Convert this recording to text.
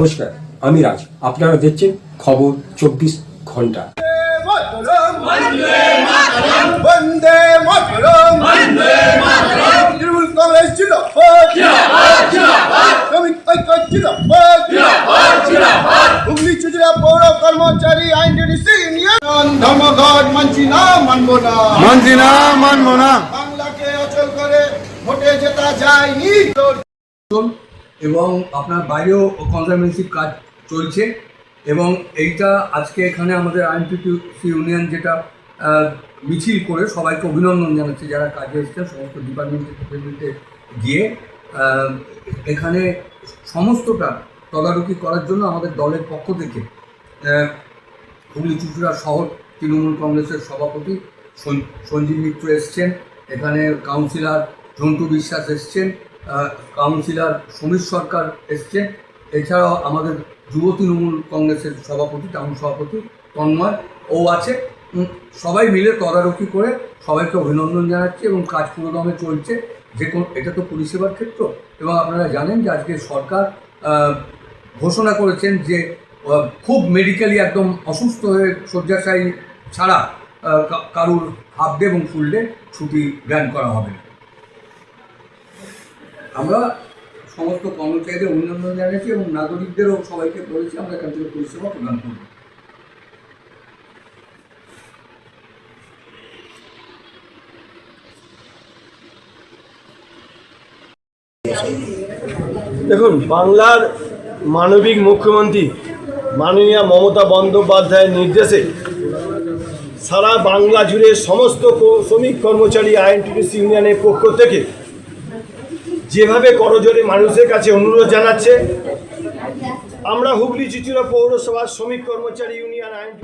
নমস্কার আমি রাজ। আপনারা দেখছেন খবর চব্বিশ ঘণ্টা। হুগলি চুচুড়া পৌর কর্মচারী আইনজীবী ইউনিয়ন ধর্মঘট মানছি না মানবো না। মানছি না মানবো না। বাংলাকে অচল করে ভোটে জেতা যায়নি। এবং আপনার বাইরেও কনজারভেন্সি কাজ চলছে এবং এইটা আজকে এখানে আমাদের আইনটিটিউসি ইউনিয়ন যেটা মিছিল করে সবাইকে অভিনন্দন জানাচ্ছে যারা কাজে এসেছেন, সমস্ত ডিপার্টমেন্টের ডিপার্টমেন্টে গিয়ে এখানে সমস্তটা তদারকি করার জন্য আমাদের দলের পক্ষ থেকে হুগলি চুচুড়া শহর তৃণমূল কংগ্রেসের সভাপতি সঞ্জীব মিত্র এসছেন, এখানে কাউন্সিলর ঝন্টু বিশ্বাস এসছেন কাউন্সিলর সমীর সরকার এসছেন। এছাড়াও আমাদের যুব তৃণমূল কংগ্রেসের সভাপতি, টাউন সভাপতি তন্ময় ও আছে। সবাই মিলে তদারকি করে সবাইকে অভিনন্দন জানাচ্ছি এবং কাজ পুরোদমে চলছে। যে কোন, এটা তো পরিষেবার ক্ষেত্র। এবং আপনারা জানেন যে আজকে সরকার ঘোষণা করেছেন যে খুব মেডিকেলি একদম অসুস্থ হয়ে শয্যাশায়ী ছাড়া কারুর হাফ ডে এবং ফুল ডে ছুটি গ্র্যান্ড করা হবে। আমরা সমস্ত কর্মচারীদের অভিনন্দন জানিয়েছি এবং নাগরিকদেরও সবাইকে বলেছি, আমরা এখান থেকে পরিষেবা প্রদান করব। দেখুন, বাংলার মানবিক মুখ্যমন্ত্রী মাননীয় মমতা বন্দ্যোপাধ্যায়ের নির্দেশে সারা বাংলা জুড়ে সমস্ত শ্রমিক কর্মচারী আইএনটিটিসি ইউনিয়নের পক্ষ থেকে যেভাবে করজোরে মানুষের কাছে অনুরোধ জানাচ্ছে আমরা হুগলি চিচুরা পৌরসভার শ্রমিক কর্মচারী ইউনিয়ন আইন